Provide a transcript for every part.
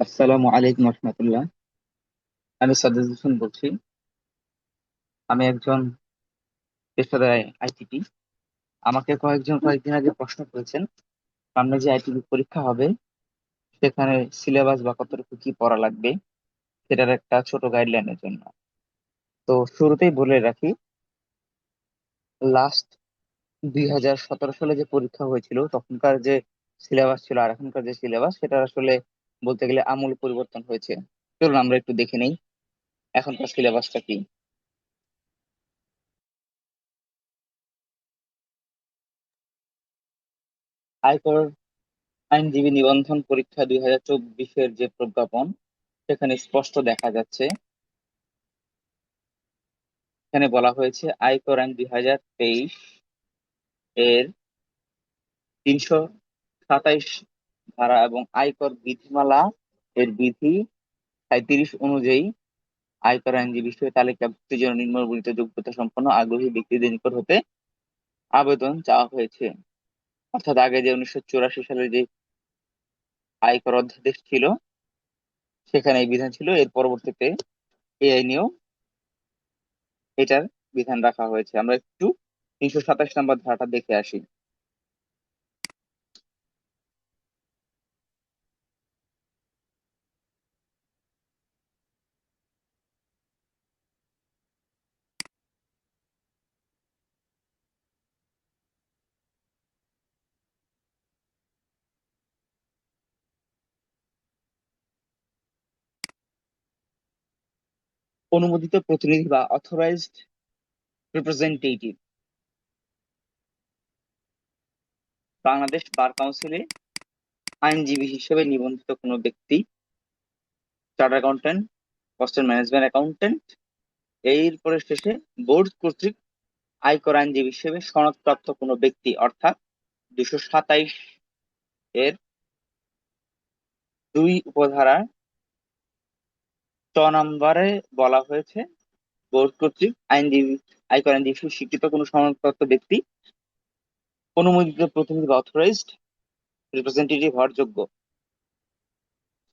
আসসালামু আলাইকুম রহমতুল্লাহ। আমি সাদ্দাত হোসেন বলছি। আমি একজন পেশাদার আইটিপি। আমাকে কয়েকজন, কয়েকদিন আগে প্রশ্ন করেছেন, সামনে যে আইটিপি পরীক্ষা হবে, সেখানে সিলেবাস বা কতটুকু কি পড়া লাগবে, সেটার একটা ছোট গাইডলাইনের জন্য। তো শুরুতেই বলে রাখি লাস্ট দুই হাজার সতেরো সালে যে পরীক্ষা হয়েছিল, তখনকার যে সিলেবাস ছিল আর এখনকার যে সিলেবাস সেটা আসলে বলতে গেলে আমূল পরিবর্তন হয়েছে। চলুন আমরা একটু দেখে নেই। এখনকার সিলেবাসটা কি? আয়কর আইনজীবী নিবন্ধন পরীক্ষা দুই হাজার চব্বিশের যে প্রজ্ঞাপন, সেখানে স্পষ্ট দেখা যাচ্ছে। এখানে বলা হয়েছে, আয়কর আইন দুই হাজার তেইশ এর তিনশো সাতাইশ ধারা এবং আয়কর বিধিমালা এর বিধি সাঁইত্রিশ অনুযায়ী আয়কর আইনজীবী হিসেবে তালিকাভুক্তির জন্য নিম্নবর্ণিত যোগ্যতা সম্পন্ন আগ্রহী ব্যক্তিদের নিকট হতে আবেদন চাওয়া হয়েছে। অর্থাৎ আগে যে উনিশশো চুরাশি সালে যে আয়কর অধ্যাদেশ ছিল, সেখানে এই বিধান ছিল। এর পরবর্তীতে এই আইনেও এটার বিধান রাখা হয়েছে। আমরা একটু তিনশো সাতাশ নম্বর ধারাটা দেখে আসি। অনুমোদিত প্রতিনিধি বা অথরাইজড রিপ্রেজেন্টেটিভ বাংলাদেশ বার কাউন্সিলে আইনজীবী হিসেবে নিবন্ধিত কোনো ব্যক্তি charter accountant cost management accountant এরপরে শেষে বোর্ড কর্তৃক আয়কর আইনজীবী হিসেবে সনদপ্রাপ্ত কোনো ব্যক্তি, অর্থাৎ দুশো সাতাইশ এর দুই উপধারা নম্বরে বলা হয়েছে, বোর্ড কর্তৃক আইনজীবী, আয়কর আইনজীবী স্বীকৃত কোনো সনদপ্রাপ্ত ব্যক্তি অনুমোদিত প্রতিনিধি অথরাইজড রিপ্রেজেন্টেটিভ হওয়ার যোগ্য।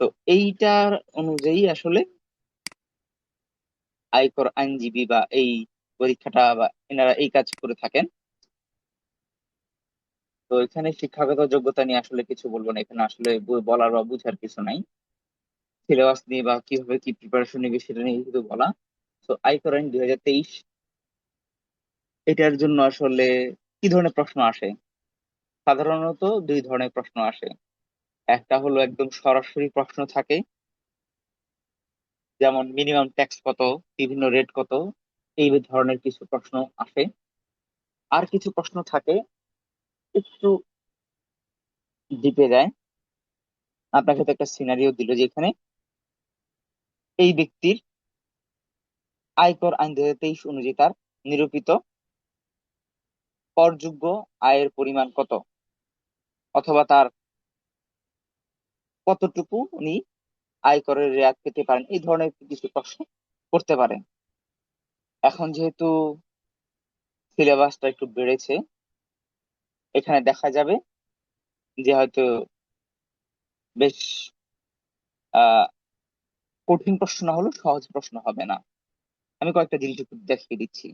তো এইটার অনুযায়ী আসলে আয়কর আইনজীবী বা এই পরীক্ষাটা বা এনারা এই কাজ করে থাকেন। তো এখানে শিক্ষাগত যোগ্যতা নিয়ে আসলে কিছু বলব না, এখানে আসলে বলার বা বুঝার কিছু নাই। সিলেবাস নিয়ে বা কীভাবে কি প্রিপারেশন নিবে সেটা নিয়ে শুধু বলা। তো আয়কর আইন দুই হাজার তেইশ। এটার জন্য আসলে কি ধরনের প্রশ্ন আসে? সাধারণত দুই ধরনের প্রশ্ন আসে। একটা হলো একদম সরাসরি প্রশ্ন থাকে। যেমন মিনিমাম ট্যাক্স কত, বিভিন্ন রেট কত, এই ধরনের কিছু প্রশ্ন আসে। আর কিছু প্রশ্ন থাকে, একটু ডিপে যায়। আপনাকে তো একটা সিনারিও দিল যেখানে এই ব্যক্তির আয়কর আইন দুই হাজার তেইশ অনুযায়ী তার নিরূপিত করযোগ্য আয়ের পরিমাণ কত? অথবা তার কতটুকু উনি আয়করের রেয়াত পেতে পারেন? এই ধরনের কিছু প্রশ্ন করতে পারেন। এখন যেহেতু সিলেবাসটা একটু বেড়েছে, এখানে দেখা যাবে যে হয়তো বেশ, আহ কঠিন প্রশ্ন না হলেও সহজ প্রশ্ন হবে না। আমি কয়েকটা জিনিস একটু দেখিয়ে দিচ্ছি।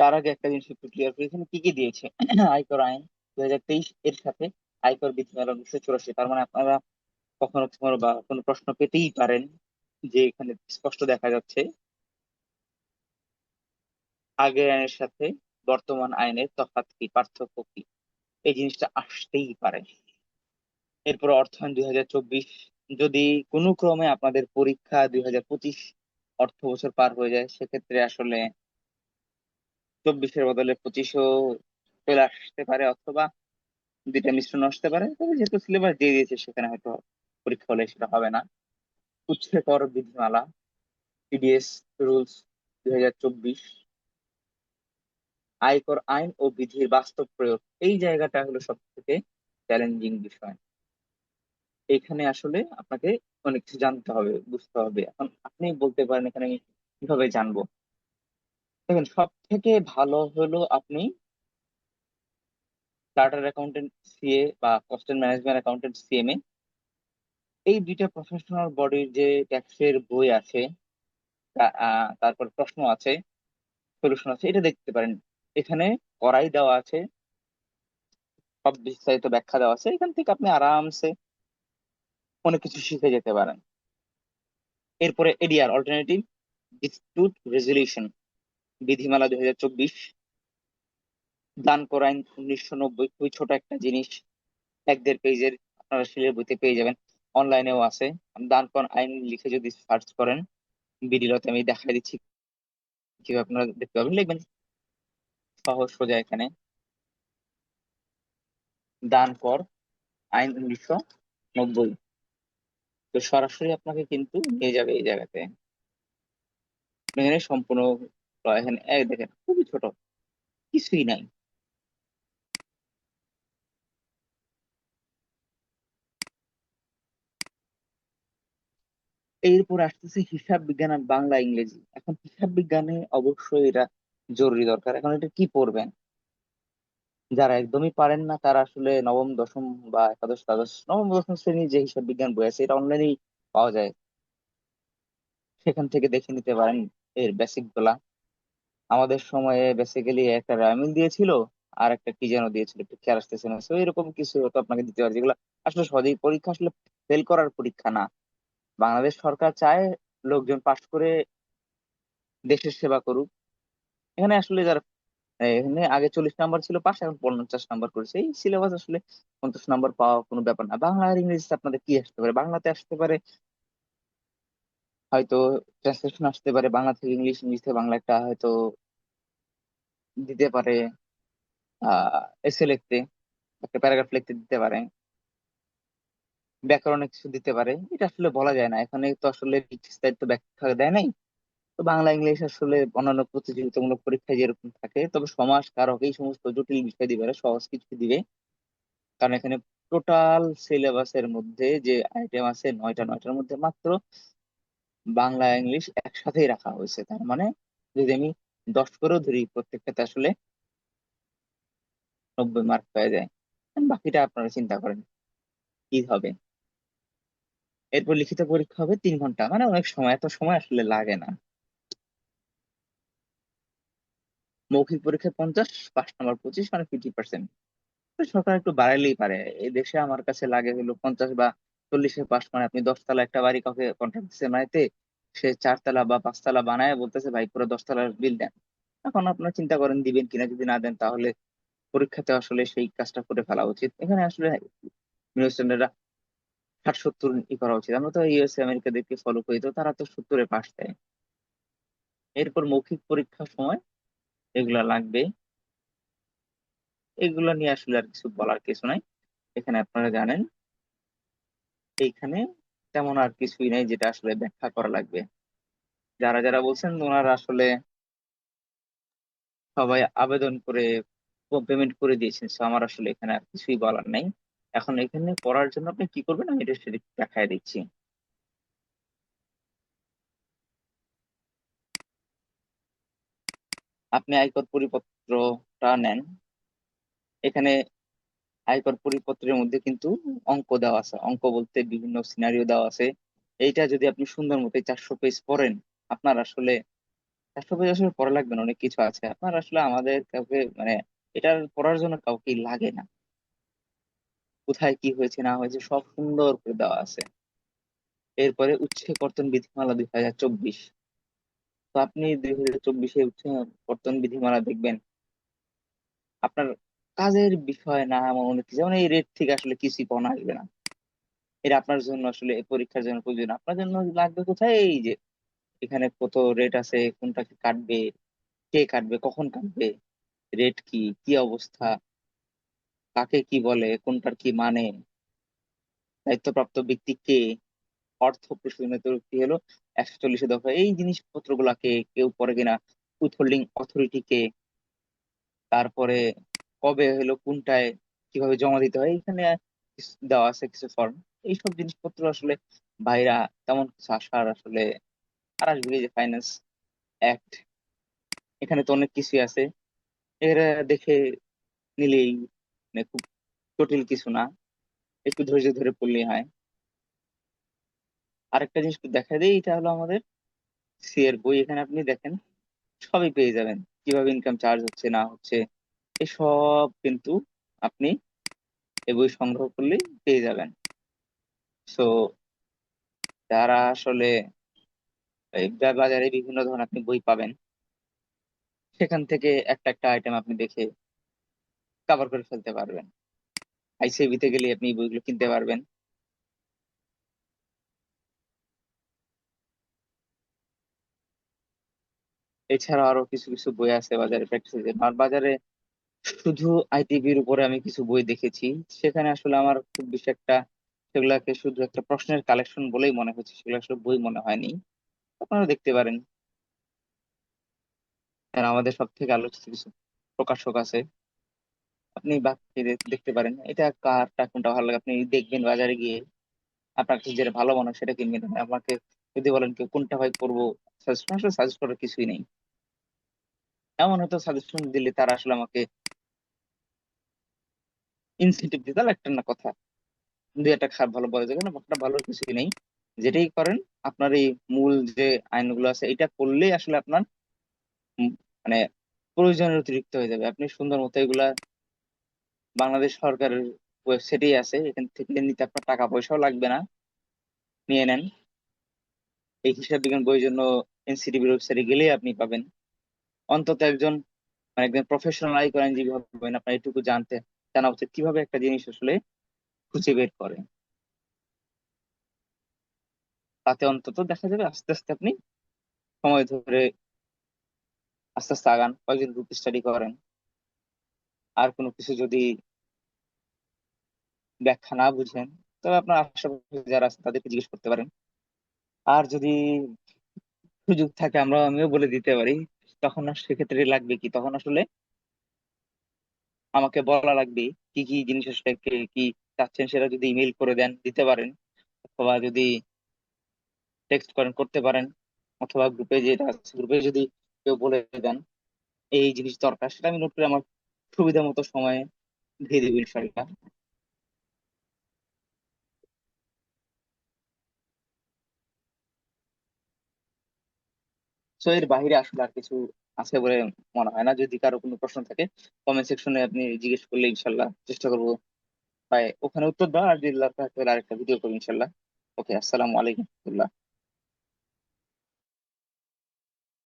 তার আগে একটা জিনিস একটু ক্লিয়ার করি। এখানে কি কি দিয়েছে? আয়কর আইন দুই হাজার তেইশ এর সাথে আয়কর বিধিমালা উনিশশো চুরাশি। তার মানে আপনারা কখনো কখনো বা কোনো প্রশ্ন পেতেই পারেন যে এখানে স্পষ্ট দেখা যাচ্ছে। আগের আইনের সাথে বর্তমান আইনের তফাৎ কি, পার্থক্য কি? এই জিনিসটা আসতেই পারে। এরপর অর্থায়ন দুই হাজার চব্বিশ যদি কোনো ক্রমে আপনাদের পরীক্ষা দুই হাজার পঁচিশ অর্থ বছর পার হয়ে যায়, সেক্ষেত্রে আসলে চব্বিশের বদলে পঁচিশও চলে আসতে পারে অথবা দুইটা মিশ্রণ আসতে পারে। তবে যেহেতু সিলেবাস দিয়ে দিয়েছে, সেখানে হয়তো পরীক্ষা হলে সেটা হবে না। উচ্ছে কর বিধিমালা টিডিএস রুলস দুই হাজার চব্বিশ, আয়কর আইন ও বিধির বাস্তব প্রয়োগ, এই জায়গাটা হলো সব থেকে চ্যালেঞ্জিং বিষয়। এখানে আসলে আপনাকে অনেক কিছু জানতে হবে, বুঝতে হবে। এখন আপনি বলতে পারেন এখানে আমি কীভাবে জানব? দেখেন সব থেকে ভালো হলো আপনি চার্টার অ্যাকাউন্টেন্ট সিএ বা cost and management accountant CMA এই দুইটা প্রফেশনাল বডির যে ট্যাক্সের বই আছে তারপর প্রশ্ন আছে সলিউশন আছে, এটা দেখতে পারেন। এখানে করাই দেওয়া আছে, সব বিস্তারিত ব্যাখ্যা দেওয়া আছে। এখান থেকে আপনি আরামসে অনেক কিছু শিখে যেতে পারেন। এরপরে এডিআর অল্টারনেটিভ ডিসপিউট রেজলিউশন বিধিমালা দুই হাজার চব্বিশ, দান কর আইন উনিশশো নব্বই, খুবই ছোট একটা জিনিস। এক দেড় পেজের আপনারা সিলের বইতে পেয়ে যাবেন। অনলাইনেও আছে। দান কর আইন লিখে যদি সার্চ করেন বিডিলতে আমি দেখাই দিচ্ছি। কীভাবে আপনারা দেখতে পাবেন? লিখবেন। সহজ সোজা এখানে। দান কর আইন উনিশশো নব্বই। তো সরাসরি আপনাকে কিন্তু নিয়ে যাবে এই জায়গাতে। এখানে সম্পূর্ণ এখানে এক দেখেন খুবই ছোট কিছুই নাই। এরপর আসতেছে হিসাব বিজ্ঞান আর বাংলা ইংরেজি। এখন হিসাব বিজ্ঞানে অবশ্যই এটা জরুরি দরকার। এখন এটা কি পড়বেন? যারা একদমই পারেন না, তারা আসলে নবম, দশম বা একাদশ, দ্বাদশ, নবম, দশম শ্রেণির যে হিসাব বিজ্ঞান বই আছে, এটা অনলাইনেই পাওয়া যায়। সেখান থেকে দেখে নিতে পারেন এর বেসিকগুলা। আমাদের সময়ে বেসিক্যালি একটা রামিল দিয়েছিল, আর একটা কি যেন দিয়েছিল, একটু খেয়াল আসতেছে না। এরকম কিছু হয়তো আপনাকে দিতে পারে, যেগুলো আসলে সহজেই পরীক্ষা আসলে ফেল করার পরীক্ষা না। বাংলাদেশ সরকার চায় লোকজন পাশ করে দেশের সেবা করুক। এখানে আসলে যারা এখানে আগে চল্লিশ নাম্বার ছিল পাশ, এখন পঞ্চাশ নাম্বার করেছে এই সিলেবাস আসলে পঞ্চাশ নাম্বার পাওয়া কোনো ব্যাপার না। বাংলা আর ইংরেজিতে আপনাদের কি আসতে পারে? বাংলাতে আসতে পারে, হয়তো ট্রান্সলেশন আসতে পারে, বাংলা থেকে ইংলিশ ইংলিশ থেকে বাংলা একটা হয়তো দিতে পারে আহ এসে লিখতে, একটা প্যারাগ্রাফ লিখতে দিতে পারে ব্যাকরণে কিছু দিতে পারে। এটা আসলে বলা যায় না। এখানে তো আসলে বিস্তারিত ব্যাখ্যা দেয় নাই। তো বাংলা, ইংলিশ আসলে অন্যান্য প্রতিযোগিতামূলক পরীক্ষায় যেরকম থাকে, তবে সমাজ, কারক এই সমস্ত জটিল বিষয় দিবে না, সহজ কিছু দিবে। কারণ এখানে টোটাল সিলেবাসের মধ্যে যে আইটেম আছে নয়টা, নয়টার মধ্যে মাত্র বাংলা, ইংলিশ একসাথেই রাখা হয়েছে। তার মানে যদি আমি দশ করেও ধরি, প্রত্যেকটাতে আসলে নব্বই মার্ক পেয়ে যায়। বাকিটা আপনারা চিন্তা করেন, কি হবে? এরপর লিখিত পরীক্ষা হবে তিন ঘণ্টা মানে অনেক সময়, এত সময় আসলে লাগে না। মৌখিক পরীক্ষায় পঞ্চাশ পাঁচ নাম্বার পঁচিশ মানে ফিফটি পার্সেন্ট সরকার একটু বাড়াইলেই পারে। এই দেশে আমার কাছে লাগে হলো পঞ্চাশ বা চল্লিশে পাস মানে আপনি দশতলা একটা বাড়ি কাউকে কন্ট্রাক্ট দিচ্ছে বানাইতে, সে চারতলা বা পাঁচতলা বানায় বলতেছে, ভাই, পুরো দশতলার বিল দেন। এখন আপনার চিন্তা করেন, দিবেন কিনা যদি না দেন, তাহলে পরীক্ষাতে আসলে সেই কাজটা করে ফেলা উচিত। এখানে আসলে নিউজ স্ট্যান্ডার্ডরা ষাট সত্তর ই করা উচিত। আমরা তো ইউএসএ আমেরিকা দেখে ফলো করি, তো তারা তো সত্তরে পাস দেয়। এরপর মৌখিক পরীক্ষার সময় এগুলা লাগবে। এগুলো নিয়ে আসলে আর কিছু বলার কিছু নাই। এখানে আপনারা জানেন। এইখানে তেমন আর কিছুই নেই যেটা আসলে ব্যাখ্যা করা লাগবে। যারা যারা বলছেন ওনারা আসলে সবাই আবেদন করে পেমেন্ট করে দিয়েছেন। তো আমার আসলে এখানে আর কিছুই বলার নাই। এখন এখানে পড়ার জন্য আপনি কি করবেন? আমি এটা সেটা দেখায় দিচ্ছি। আপনি আয়কর পরিপত্রটা নেন। এখানে আয়কর পরিপত্রের মধ্যে কিন্তু অঙ্ক দেওয়া আছে। অঙ্ক বলতে বিভিন্ন সিনারিও দেওয়া আছে। এইটা যদি আপনি সুন্দর মতো চারশো পেজ পড়েন, আপনার আসলে চারশো পেজ আসলে পড়া লাগবে না, অনেক কিছু আছে। আপনার আসলে আমাদের কাউকে মানে এটা পড়ার জন্য কাউকে লাগে না। কোথায় কি হয়েছে, না হয়েছে, সব সুন্দর করে দেওয়া আছে। এরপরে উচ্ছে কর্তন বিধিমালা দুই হাজার চব্বিশ। তো আপনি দুই হাজার চব্বিশে কর্তন বিধিমালা দেখবেন। আপনার কাজের বিষয় না এমন অনেক কিছু যেমন এই রেট থেকে আসলে কিছুই পাওয়া আসবে না। এটা আপনার জন্য আসলে পরীক্ষার জন্য প্রয়োজন। আপনার জন্য লাগবে কোথায়? এই যে এখানে কত রেট আছে কোনটা কি কাটবে, কে কাটবে, কখন কাটবে রেট কি কি অবস্থা, কাকে কি বলে, কোনটার কি মানে দায়িত্বপ্রাপ্ত ব্যক্তি কে অর্থ প্রশোধনের কি হলো? একশো চল্লিশে দফা এই জিনিসপত্র গুলাকে কেউ পরে কিনা? উইথহোল্ডিং অথরিটি কে তারপরে কবে হলো, কোনটায় কীভাবে জমা দিতে হয়? এখানে দেওয়া আছে, কিছু ফর্ম এইসব জিনিসপত্র আসলে ভাইরা তেমন কিছু আসার আসলে আর আসবে যে ফাইন্যান্স অ্যাক্ট এখানে তো অনেক কিছুই আছে। এরা দেখে নিলেই মানে খুব জটিল কিছু না। একটু ধৈর্য ধরে পড়লেই হয়। আরেকটা জিনিস দেখা দেয় এটা হলো আমাদের সি এর বই। এখানে আপনি দেখেন, সবই পেয়ে যাবেন, কীভাবে ইনকাম চার্জ হচ্ছে, না হচ্ছে, এসব কিন্তু আপনি এই বই সংগ্রহ করলেই পেয়ে যাবেন। সো যারা আসলে বাজারে বিভিন্ন ধরনের আপনি বই পাবেন, সেখান থেকে একটা একটা আইটেম আপনি দেখে কাভার করে ফেলতে পারবেন। আইসিএবি গেলে আপনি বইগুলো কিনতে পারবেন। এছাড়া আরও কিছু কিছু বই আছে বাজারে প্র্যাকটিসের জন্য আর বাজারে শুধু আইটিভির উপরে আমি কিছু বই দেখেছি। সেখানে আসলে আমার খুব বেশি একটা সেগুলাকে শুধু একটা প্রশ্নের কালেকশন বলেই মনে হচ্ছে, সেগুলো আসলে বই মনে হয়নি। আপনারা দেখতে পারেন। আর আমাদের সব থেকে আলোচিত কিছু প্রকাশক আছে, আপনি বাকি দেখতে পারেন। এটা কারটা কোনটা ভালো লাগে, আপনি দেখবেন বাজারে গিয়ে। আপনার কাছে যেটা ভালো মনে হয় সেটা কিনবেন। আমাকে যদি বলেন কোনটা ভাই পড়ব, সাজেস্ট করার কিছুই নেই। এমন হয়তো সাজেশন দিলে তারা আসলে আমাকে ইনসেন্টিভ দিতে একটা না কথা। দুই একটা খারাপ ভালো বলা যাবে না একটা ভালো কিছুই নেই। যেটাই করেন, আপনার এই মূল যে আইনগুলো আছে, এটা করলেই আসলে আপনার মানে প্রয়োজনের অতিরিক্ত হয়ে যাবে। আপনি সুন্দর মতো এগুলা বাংলাদেশ সরকারের ওয়েবসাইটেই আছে, এখান থেকে নিতে আপনার টাকা পয়সাও লাগবে না। নিয়ে নেন। এই হিসাব বিজ্ঞান বইয়ের জন্য এনসিটিভির ওয়েবসাইটে গেলেই আপনি পাবেন। অন্তত একজন মানে একজন প্রফেশনাল আইন আইনজীবী হবেন আপনার এটুকু জানতে, জানা উচিত কীভাবে একটা জিনিস আসলে খুঁজে বের করে। তাতে অন্তত দেখা যাবে আস্তে আস্তে আপনি সময় ধরে আস্তে আস্তে আগান কয়েকদিন গ্রুপ স্টাডি করেন। আর কোনো কিছু যদি ব্যাখ্যা না বুঝেন, তবে আপনার আশেপাশে যারা আছে তাদেরকে জিজ্ঞেস করতে পারেন। আর যদি সুযোগ থাকে আমরা, আমিও বলে দিতে পারি। তখন সেক্ষেত্রে লাগবে কি? তখন আসলে আমাকে বলা লাগবে কি কি জিনিস আসলে কি চাচ্ছেন সেটা যদি ইমেল করে দেন, দিতে পারেন। অথবা যদি টেক্সট করেন, করতে পারেন। অথবা গ্রুপে যেটা গ্রুপে যদি কেউ বলে দেন, এই জিনিস দরকার, সেটা আমি নোট করে আমার সুবিধা মতো সময়ে দিয়ে দিব ইনশাল্লাহ তো এর বাহিরে আসলে আর কিছু আছে বলে মনে হয় না। যদি কারও কোনো প্রশ্ন থাকে কমেন্ট সেকশনে আপনি জিজ্ঞেস করলে ইনশাল্লাহ চেষ্টা করব। ওখানে উত্তর দেওয়া আর যদি আরেকটা ভিডিও করব ইনশাল্লাহ। ওকে আসসালামু আলাইকুম